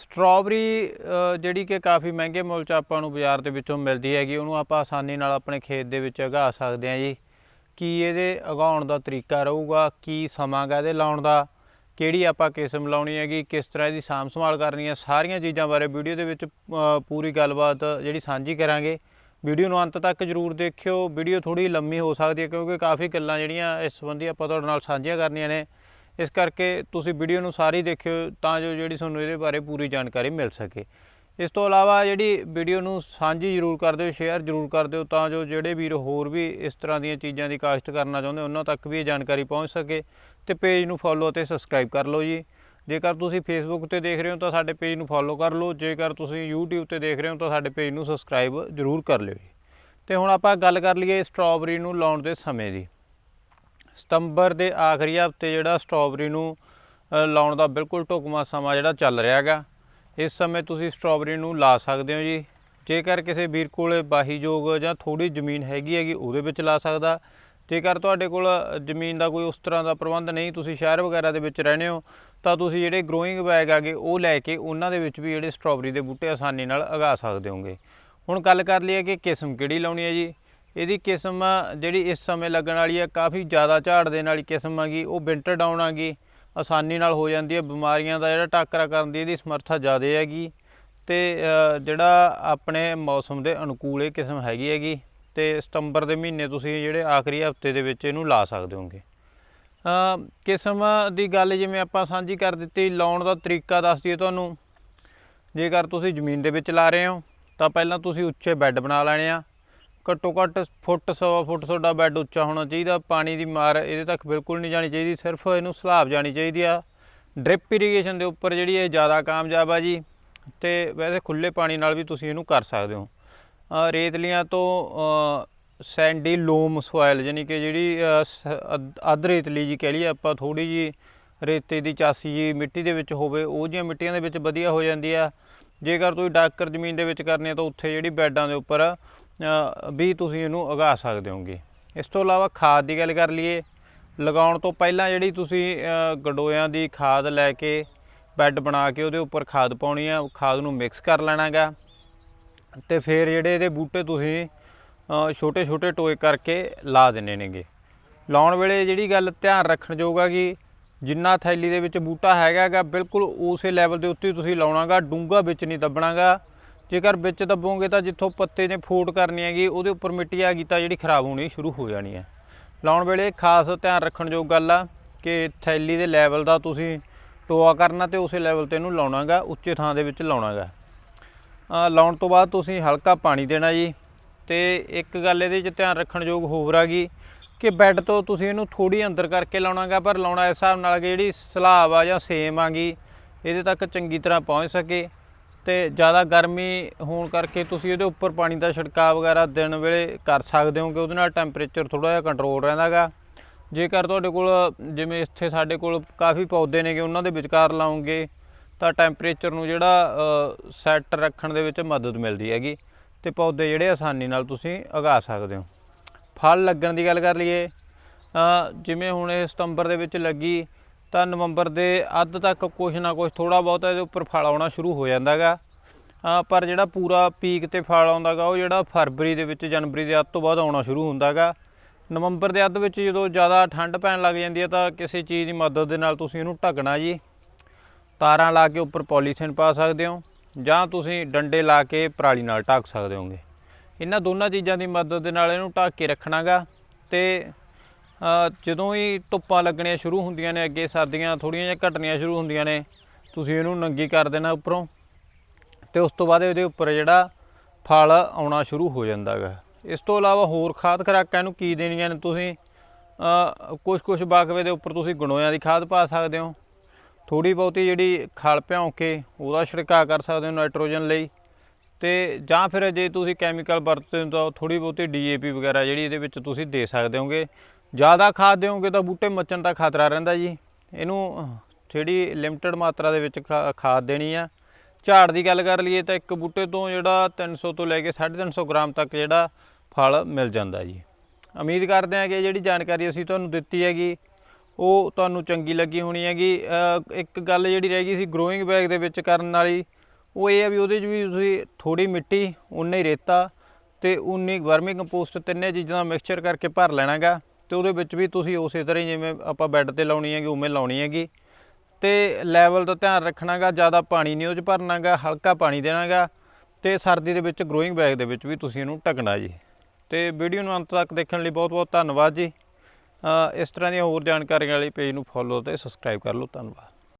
Strawberry ਜਿਹੜੀ ਕਿ ਕਾਫੀ ਮਹਿੰਗੇ ਮੁੱਲ 'ਚ ਆਪਾਂ ਨੂੰ ਬਾਜ਼ਾਰ ਦੇ ਵਿੱਚੋਂ ਮਿਲਦੀ ਹੈਗੀ, ਉਹਨੂੰ ਆਪਾਂ ਆਸਾਨੀ ਨਾਲ ਆਪਣੇ ਖੇਤ ਦੇ ਵਿੱਚ ਉਗਾ ਸਕਦੇ ਹਾਂ ਜੀ। ਕੀ ਇਹਦੇ ਉਗਾਉਣ ਦਾ ਤਰੀਕਾ ਰਹੂਗਾ, ਕੀ ਸਮਾਂ ਗਾ ਇਹਦੇ ਲਾਉਣ ਦਾ, ਕਿਹੜੀ ਆਪਾਂ ਕਿਸਮ ਲਾਉਣੀ ਹੈਗੀ, ਕਿਸ ਤਰ੍ਹਾਂ ਇਹਦੀ ਸਾਂਭ ਸੰਭਾਲ ਕਰਨੀ ਹੈ, ਸਾਰੀਆਂ ਚੀਜ਼ਾਂ ਬਾਰੇ ਵੀਡੀਓ ਦੇ ਵਿੱਚ ਪੂਰੀ ਗੱਲਬਾਤ ਜਿਹੜੀ ਸਾਂਝੀ ਕਰਾਂਗੇ। ਵੀਡੀਓ ਨੂੰ ਅੰਤ ਤੱਕ ਜਰੂਰ ਦੇਖਿਓ। ਵੀਡੀਓ ਥੋੜੀ ਲੰਮੀ ਹੋ ਸਕਦੀ ਹੈ ਕਿਉਂਕਿ ਕਾਫੀ ਗੱਲਾਂ ਜਿਹੜੀਆਂ ਇਸ ਸੰਬੰਧੀ ਆਪਾਂ ਤੁਹਾਡੇ ਨਾਲ ਸਾਂਝੀਆਂ ਕਰਨੀਆਂ ਨੇ। ਇਸ ਕਰਕੇ ਤੁਸੀਂ ਵੀਡੀਓ ਨੂੰ ਸਾਰੀ ਦੇਖਿਓ ਤਾਂ ਜੋ ਜਿਹੜੀ ਤੁਹਾਨੂੰ ਇਹਦੇ ਬਾਰੇ ਪੂਰੀ ਜਾਣਕਾਰੀ ਮਿਲ ਸਕੇ। ਇਸ ਤੋਂ ਇਲਾਵਾ ਜਿਹੜੀ ਵੀਡੀਓ ਨੂੰ ਸਾਂਝੀ ਜ਼ਰੂਰ ਕਰ ਦਿਓ, ਸ਼ੇਅਰ ਜ਼ਰੂਰ ਕਰ ਦਿਓ ਤਾਂ ਜੋ ਜਿਹੜੇ ਵੀਰ ਹੋਰ ਵੀ ਇਸ ਤਰ੍ਹਾਂ ਦੀਆਂ ਚੀਜ਼ਾਂ ਦੀ ਕਾਸ਼ਤ ਕਰਨਾ ਚਾਹੁੰਦੇ, ਉਹਨਾਂ ਤੱਕ ਵੀ ਇਹ ਜਾਣਕਾਰੀ ਪਹੁੰਚ ਸਕੇ ਤੇ ਪੇਜ ਨੂੰ ਫੋਲੋ ਅਤੇ ਸਬਸਕ੍ਰਾਈਬ ਕਰ ਲਓ ਜੀ। ਜੇਕਰ ਤੁਸੀਂ ਫੇਸਬੁੱਕ ਤੇ ਦੇਖ ਰਹੇ ਹੋ ਤਾਂ ਸਾਡੇ ਪੇਜ ਨੂੰ ਫੋਲੋ ਕਰ ਲਓ, ਜੇਕਰ ਤੁਸੀਂ YouTube ਤੇ ਦੇਖ ਰਹੇ ਹੋ ਤਾਂ ਸਾਡੇ ਪੇਜ ਨੂੰ ਸਬਸਕ੍ਰਾਈਬ ਜ਼ਰੂਰ ਕਰ ਲਿਓ ਜੀ। ਤੇ ਹੁਣ ਆਪਾਂ ਗੱਲ ਕਰ ਲਈਏ ਸਟ੍ਰਾਬੇਰੀ ਨੂੰ ਲਾਉਣ ਦੇ ਸਮੇਂ ਦੀ। ਸਤੰਬਰ ਦੇ ਆਖਰੀ ਹਫ਼ਤੇ ਜਿਹੜਾ ਸਟ੍ਰਾਬੇਰੀ ਨੂੰ ਲਾਉਣ ਦਾ ਬਿਲਕੁਲ ਢੁਕਵਾਂ ਸਮਾਂ ਜਿਹੜਾ ਚੱਲ ਰਿਹਾ ਹੈਗਾ। ਇਸ ਸਮੇਂ ਤੁਸੀਂ ਸਟ੍ਰਾਬੇਰੀ ਨੂੰ ਲਾ ਸਕਦੇ ਹੋ ਜੀ। ਜੇਕਰ ਕਿਸੇ ਵੀਰ ਕੋਲੇ ਬਾਹੀਯੋਗ ਜਾਂ ਥੋੜੀ ਜ਼ਮੀਨ ਹੈਗੀ ਹੈਗੀ ਉਹਦੇ ਵਿੱਚ ਲਾ ਸਕਦਾ। ਜੇਕਰ ਤੁਹਾਡੇ ਕੋਲ ਜ਼ਮੀਨ ਦਾ ਕੋਈ ਉਸ ਤਰ੍ਹਾਂ ਦਾ ਪ੍ਰਬੰਧ ਨਹੀਂ, ਤੁਸੀਂ ਸ਼ਹਿਰ ਵਗੈਰਾ ਦੇ ਵਿੱਚ ਰਹਿੰਦੇ ਹੋ, ਤਾਂ ਤੁਸੀਂ ਜਿਹੜੇ ਗਰੋਇੰਗ ਬੈਗ ਆਗੇ ਉਹ ਲੈ ਕੇ ਉਹਨਾਂ ਦੇ ਵਿੱਚ ਵੀ ਜਿਹੜੇ ਸਟ੍ਰਾਬੇਰੀ ਦੇ ਬੂਟੇ ਆਸਾਨੀ ਨਾਲ ਉਗਾ ਸਕਦੇ ਹੋਗੇ। ਹੁਣ ਗੱਲ ਕਰ ਲਈਏ ਕਿ ਕਿਸਮ ਕਿਹੜੀ ਲਾਉਣੀ ਹੈ ਜੀ। ਇਹਦੀ ਕਿਸਮ ਜਿਹੜੀ ਇਸ ਸਮੇਂ ਲੱਗਣ ਵਾਲੀ ਹੈ, ਕਾਫੀ ਜ਼ਿਆਦਾ ਝਾੜ ਦੇ ਨਾਲ ਕਿਸਮ ਹੈਗੀ ਉਹ ਵਿੰਟਰ ਡਾਊਨ ਹੈਗੀ ਆਸਾਨੀ ਨਾਲ ਹੋ ਜਾਂਦੀ ਹੈ, ਬਿਮਾਰੀਆਂ ਦਾ ਜਿਹੜਾ ਟਾਕਰਾ ਕਰਨ ਦੀ ਇਹਦੀ ਸਮਰੱਥਾ ਜ਼ਿਆਦਾ ਹੈਗੀ। ਤੇ ਜਿਹੜਾ ਆਪਣੇ ਮੌਸਮ ਦੇ ਅਨੁਕੂਲ ਇਹ ਕਿਸਮ ਹੈਗੀ ਹੈਗੀ, ਤੇ ਸਤੰਬਰ ਦੇ ਮਹੀਨੇ ਤੁਸੀਂ ਜਿਹੜੇ ਆਖਰੀ ਹਫ਼ਤੇ ਦੇ ਵਿੱਚ ਇਹਨੂੰ ਲਾ ਸਕਦੇ ਹੋਗੇ। ਕਿਸਮ ਦੀ ਗੱਲ ਜਿਵੇਂ ਆਪਾਂ ਸਾਂਝੀ ਕਰ ਦਿੱਤੀ, ਲਾਉਣ ਦਾ ਤਰੀਕਾ ਦੱਸ ਦਈਏ ਤੁਹਾਨੂੰ। ਜੇਕਰ ਤੁਸੀਂ ਜ਼ਮੀਨ ਦੇ ਵਿੱਚ ਲਾ ਰਹੇ ਹੋ, ਤਾਂ ਪਹਿਲਾਂ ਤੁਸੀਂ ਉੱਚੇ ਬੈੱਡ ਬਣਾ ਲੈਣੇ ਆ ਘੱਟੋ ਘੱਟ ਫੁੱਟ ਸਵਾ ਫੁੱਟ ਤੁਹਾਡਾ ਬੈੱਡ ਉੱਚਾ ਹੋਣਾ ਚਾਹੀਦਾ। ਪਾਣੀ ਦੀ ਮਾਰ ਇਹਦੇ ਤੱਕ ਬਿਲਕੁਲ ਨਹੀਂ ਜਾਣੀ ਚਾਹੀਦੀ ਸਿਰਫ ਇਹਨੂੰ ਸਲਾਬ ਜਾਣੀ ਚਾਹੀਦੀ ਆ। ਡ੍ਰਿਪ ਇਰੀਗੇਸ਼ਨ ਦੇ ਉੱਪਰ ਜਿਹੜੀ ਇਹ ਜ਼ਿਆਦਾ ਕਾਮਯਾਬ ਆ ਜੀ ਤੇ ਵੈਸੇ ਖੁੱਲੇ ਪਾਣੀ ਨਾਲ ਵੀ ਤੁਸੀਂ ਇਹਨੂੰ ਕਰ ਸਕਦੇ ਹੋ। ਰੇਤਲੀਆਂ ਤੋਂ ਸੈਂਡੀ ਲੋਮ ਸੋਇਲ ਯਾਨੀ ਕਿ ਜਿਹੜੀ ਅ, ਸ- ਅੱਧ- ਰੇਤਲੀ ਜੀ ਕਹਿ ਲਈਏ ਆਪਾਂ ਥੋੜੀ ਜੀ ਰੇਤੇ ਦੀ ਚਾਸੀ ਜੀ ਮਿੱਟੀ ਦੇ ਵਿੱਚ ਹੋਵੇ ਉਹ ਜਿਹੀਆਂ ਮਿੱਟੀਆਂ ਦੇ ਵਿੱਚ ਵਧੀਆ ਹੋ ਜਾਂਦੀ ਆ। ਜੇਕਰ ਤੁਸੀਂ ਡਾਕਰ ਜ਼ਮੀਨ ਦੇ ਵਿੱਚ ਕਰਨੀ ਹੈ ਤਾਂ ਉੱਥੇ ਜਿਹੜੀ ਬੈੱਡਾਂ ਦੇ ਉੱਪਰ ਵੀ ਤੁਸੀਂ ਇਹਨੂੰ ਉਗਾ ਸਕਦੇ ਹੋਗੇ। ਇਸ ਤੋਂ ਇਲਾਵਾ ਖਾਦ ਦੀ ਗੱਲ ਕਰ ਲਈਏ ਲਗਾਉਣ ਤੋਂ ਪਹਿਲਾਂ ਜਿਹੜੀ ਤੁਸੀਂ ਅ, ਦੀ ਖਾਦ ਲੈ ਕੇ ਬੈੱਡ ਬਣਾ ਕੇ ਉਹਦੇ ਉੱਪਰ ਖਾਦ ਪਾਉਣੀ ਆ ਉਹ ਖਾਦ ਨੂੰ ਮਿਕਸ ਕਰ ਲੈਣਾਗਾ। ਤੇ ਫਿਰ ਜਿਹੜੇ ਇਹਦੇ ਬੂਟੇ ਤੁਸੀਂ ਛੋਟੇ ਛੋਟੇ ਟੋਏ ਕਰਕੇ ਲਾ ਦੇਣੇ ਨੇਗੇ। ਲਾਉਣ ਵੇਲੇ ਜਿਹੜੀ ਗੱਲ ਧਿਆਨ ਰੱਖਣ ਜੋਗਾ ਕਿ ਜਿੰਨਾ ਥੈਲੀ ਦੇ ਵਿੱਚ ਬੂਟਾ ਹੈਗਾਗਾ ਬਿਲਕੁਲ ਉਸੇ ਲੈਵਲ ਦੇ ਉੱਤੇ ਹੀ ਤੁਸੀਂ ਲਾਉਣਾਗਾ ਡੂੰਗਾ ਵਿੱਚ ਨਹੀਂ ਦੱਬਣਾਗਾ। ਜੇਕਰ ਵਿੱਚ ਦੱਬੋਗੇ ਤਾਂ ਜਿੱਥੋਂ ਪੱਤੇ ਨੇ ਫੋਟ ਕਰਨੀ ਹੈਗੀ ਉਹਦੇ ਉੱਪਰ ਮਿੱਟੀ ਆ ਗਈ ਤਾਂ ਜਿਹੜੀ ਖਰਾਬ ਹੋਣੀ ਸ਼ੁਰੂ ਹੋ ਜਾਣੀ ਹੈ। ਲਾਉਣ ਵੇਲੇ ਖਾਸ ਧਿਆਨ ਰੱਖਣ ਯੋਗ ਗੱਲ ਆ ਕਿ ਥੈਲੀ ਦੇ ਲੈਵਲ ਦਾ ਤੁਸੀਂ ਟੋਆ ਕਰਨਾ ਤੇ ਉਸੇ ਲੈਵਲ ਤੇ ਇਹਨੂੰ ਲਾਉਣਾਗਾ ਉੱਚੇ ਥਾਂ ਦੇ ਵਿੱਚ ਲਾਉਣਾਗਾ। ਅ, ਲਾਉਣ ਤੋਂ ਬਾਅਦ ਤੁਸੀਂ ਹਲਕਾ ਪਾਣੀ ਦੇਣਾ ਜੀ ਤੇ ਇੱਕ ਗੱਲ ਇਹਦੇ 'ਚ ਧਿਆਨ ਰੱਖਣ ਯੋਗ ਹੋਰ ਆ ਗਈ ਕਿ ਬੈੱਡ ਤੋਂ ਤੁਸੀਂ ਇਹਨੂੰ ਥੋੜੀ ਅੰਦਰ ਕਰਕੇ ਲਾਉਣਾਗਾ ਪਰ ਲਾਉਣਾ ਇਸ ਹਿਸਾਬ ਨਾਲ ਕਿ ਜਿਹੜੀ ਸਲਾਬ ਆ ਜਾਂ ਸੇਮ ਆ ਗਈ ਇਹਦੇ ਤੱਕ ਚੰਗੀ ਤਰ੍ਹਾਂ ਪਹੁੰਚ ਸਕੇ। ਤੇ ਜ਼ਿਆਦਾ ਗਰਮੀ ਹੋਣ ਕਰਕੇ ਤੁਸੀਂ ਇਹਦੇ ਉੱਪਰ ਪਾਣੀ ਦਾ ਛਿੜਕਾਅ ਵਗੈਰਾ ਦਿਨ ਵੇਲੇ ਕਰ ਸਕਦੇ ਹੋ ਕਿ ਉਹਦੇ ਨਾਲ ਟੈਂਪਰੇਚਰ ਥੋੜਾ ਜਿਹਾ ਕੰਟਰੋਲ ਰਹਿੰਦਾਗਾ ਜੇਕਰ ਤੁਹਾਡੇ ਕੋਲ, ਜਿਵੇਂ ਇੱਥੇ ਸਾਡੇ ਕੋਲ ਕਾਫੀ ਪੌਦੇ ਨੇਗੇ, ਉਹਨਾਂ ਦੇ ਵਿਚਕਾਰ ਲਾਉਂਗੇ, ਤਾਂ ਟੈਂਪਰੇਚਰ ਨੂੰ ਜਿਹੜਾ ਸੈੱਟ ਰੱਖਣ ਦੇ ਵਿੱਚ ਮਦਦ ਮਿਲਦੀ ਹੈਗੀ ਤੇ ਪੌਦੇ ਜਿਹੜੇ ਆਸਾਨੀ ਨਾਲ ਤੁਸੀਂ ਉਗਾ ਸਕਦੇ ਹੋ। ਫਲ ਲੱਗਣ ਦੀ ਗੱਲ ਕਰ ਲਈਏ ਜਿਵੇਂ ਹੁਣ ਇਹ ਸਤੰਬਰ ਦੇ ਵਿੱਚ ਲੱਗੀ ਤਾਂ ਨਵੰਬਰ ਦੇ ਅੱਧ ਤੱਕ ਕੁਝ ਨਾ ਕੁਝ ਥੋੜਾ ਬਹੁਤ ਇਹਦੇ ਉੱਪਰ ਫਲ ਆਉਣਾ ਸ਼ੁਰੂ ਹੋ ਜਾਂਦਾਗਾ। ਅ, ਪਰ ਜਿਹੜਾ ਪੂਰਾ ਪੀਕ ਤੇ ਫਲ ਆਉਂਦਾਗਾ ਉਹ ਜਿਹੜਾ ਫਰਵਰੀ ਦੇ ਵਿੱਚ ਜਨਵਰੀ ਦੇ ਅੱਧ ਤੋਂ ਬਾਅਦ ਆਉਣਾ ਸ਼ੁਰੂ ਹੁੰਦਾਗਾ। ਨਵੰਬਰ ਦੇ ਅੱਧ ਵਿੱਚ ਜਦੋਂ ਜ਼ਿਆਦਾ ਠੰਡ ਪੈਣ ਲੱਗ ਜਾਂਦੀ ਹੈ ਤਾਂ ਕਿਸੇ ਚੀਜ਼ ਦੀ ਮਦਦ ਦੇ ਨਾਲ ਤੁਸੀਂ ਇਹਨੂੰ ਢੱਕਣਾ ਜੀ। ਤਾਰਾਂ ਲਾ ਕੇ ਉੱਪਰ ਪੋਲੀਥੀਨ ਪਾ ਸਕਦੇ ਹੋ ਜਾਂ ਤੁਸੀਂ ਡੰਡੇ ਲਾ ਕੇ ਪਰਾਲੀ ਨਾਲ ਢੱਕ ਸਕਦੇ ਹੋਗੇ। ਇਹਨਾਂ ਦੋਨਾਂ ਚੀਜ਼ਾਂ ਦੀ ਮਦਦ ਦੇ ਨਾਲ ਇਹਨੂੰ ਢੱਕ ਕੇ ਰੱਖਣਾਗਾ ਤੇ ਅ, ਜਦੋਂ ਹੀ ਧੁੱਪਾਂ ਲੱਗਣੀਆਂ ਸ਼ੁਰੂ ਹੁੰਦੀਆਂ ਨੇ, ਅੱਗੇ ਸਰਦੀਆਂ ਥੋੜੀਆਂ ਜਿਹੀਆਂ ਘਟਣੀਆਂ ਸ਼ੁਰੂ ਹੁੰਦੀਆਂ ਨੇ, ਤੁਸੀਂ ਇਹਨੂੰ ਨੰਗੀ ਕਰ ਦੇਣਾ ਉੱਪਰੋਂ ਤੇ ਉਸ ਤੋਂ ਬਾਅਦ ਇਹਦੇ ਉੱਪਰ ਜਿਹੜਾ ਫਲ ਆਉਣਾ ਸ਼ੁਰੂ ਹੋ ਜਾਂਦਾ ਗਾ। ਇਸ ਤੋਂ ਇਲਾਵਾ ਹੋਰ ਖਾਦ ਖੁਰਾਕਾਂ ਨੂੰ ਕੀ ਦੇਣੀਆਂ ਨੇ ਤੁਸੀਂ? ਕੁਝ ਕੁਝ ਬਾਗਵੇ ਦੇ ਉੱਪਰ ਤੁਸੀਂ ਗਣੋਇਆਂ ਦੀ ਖਾਦ ਪਾ ਸਕਦੇ ਹੋ। ਥੋੜੀ ਬਹੁਤੀ ਜਿਹੜੀ ਖਲ ਭਿਉਂ ਕੇ ਉਹਦਾ ਛਿੜਕਾਅ ਕਰ ਸਕਦੇ ਹੋ ਨਾਈਟ੍ਰੋਜਨ ਲਈ। ਤੇ ਜਾਂ ਫਿਰ ਜੇ ਤੁਸੀਂ ਕੈਮੀਕਲ ਵਰਤਦੇ ਹੋ ਤਾਂ ਥੋੜੀ ਬਹੁਤੀ ਡੀਏਪੀ ਵਗੈਰਾ ਜਿਹੜੀ ਇਹਦੇ ਵਿੱਚ ਤੁਸੀਂ ਦੇ ਸਕਦੇ ਹੋਗੇ। ਜ਼ਿਆਦਾ ਖਾਦ ਦਿਓਗੇ ਤਾਂ ਬੂਟੇ ਮੱਚਣ ਦਾ ਖਤਰਾ ਰਹਿੰਦਾ ਜੀ। ਇਹਨੂੰ ਜਿਹੜੀ ਲਿਮਟਿਡ ਮਾਤਰਾ ਦੇ ਵਿੱਚ ਖਾ- ਖਾਦ ਦੇਣੀ ਆ। ਝਾੜ ਦੀ ਗੱਲ ਕਰ ਲਈਏ ਤਾਂ ਇੱਕ ਬੂਟੇ ਤੋਂ ਜਿਹੜਾ 300 ਤੋਂ ਲੈ ਕੇ 350 ਗ੍ਰਾਮ ਤੱਕ ਜਿਹੜਾ ਫਲ ਮਿਲ ਜਾਂਦਾ ਜੀ। ਉਮੀਦ ਕਰਦੇ ਹਾਂ ਕਿ ਜਿਹੜੀ ਜਾਣਕਾਰੀ ਅਸੀਂ ਤੁਹਾਨੂੰ ਦਿੱਤੀ ਹੈਗੀ, ਉਹ ਤੁਹਾਨੂੰ ਚੰਗੀ ਲੱਗੀ ਹੋਣੀ ਹੈਗੀ। ਇੱਕ ਗੱਲ ਜਿਹੜੀ ਰਹਿ ਗਈ ਸੀ ਗਰੋਇੰਗ ਬੈਗ ਦੇ ਵਿੱਚ ਕਰਨ ਵਾਲੀ, ਉਹ ਇਹ ਆ ਵੀ ਉਹਦੇ 'ਚ ਵੀ ਤੁਸੀਂ ਥੋੜੀ ਮਿੱਟੀ, ਉਨੇ ਰੇਤਾ ਤੇ ਉਨੀ ਵਰਮੀ ਕੰਪੋਸਟ ਤਿੰਨੇ ਚੀਜ਼ਾਂ ਦਾ ਮਿਕਸਚਰ ਕਰਕੇ ਭਰ ਲੈਣਾਗਾ। ਤੇ ਉਹਦੇ ਵਿੱਚ ਵੀ ਤੁਸੀਂ ਉਸੇ ਤਰ੍ਹਾਂ ਹੀ ਜਿਵੇਂ ਆਪਾਂ ਬੈੱਡ ਤੇ ਲਾਉਣੀ ਹੈਗੀ, ਉਵੇਂ ਲਾਉਣੀ ਹੈਗੀ। ਤੇ ਲੈਵਲ ਦਾ ਧਿਆਨ ਰੱਖਣਾਗਾ, ਜ਼ਿਆਦਾ ਪਾਣੀ ਨਹੀਂ ਉਹ 'ਚ ਭਰਨਾਗਾ, ਹਲਕਾ ਪਾਣੀ ਦੇਣਾਗਾ ਤੇ ਸਰਦੀ ਦੇ ਵਿੱਚ ਗਰੋਇੰਗ ਬੈਗ ਦੇ ਵਿੱਚ ਵੀ ਤੁਸੀਂ ਇਹਨੂੰ ਢਕਣਾ ਜੀ। ਤੇ ਵੀਡੀਓ ਨੂੰ ਅੰਤ ਤੱਕ ਦੇਖਣ ਲਈ ਬਹੁਤ ਬਹੁਤ ਧੰਨਵਾਦ ਜੀ। ਇਸ ਤਰ੍ਹਾਂ ਦੀਆਂ ਹੋਰ ਜਾਣਕਾਰੀਆਂ ਲਈ ਪੇਜ ਨੂੰ ਫੋਲੋ ਤੇ ਸਬਸਕ੍ਰਾਈਬ ਕਰ ਲਓ। ਧੰਨਵਾਦ।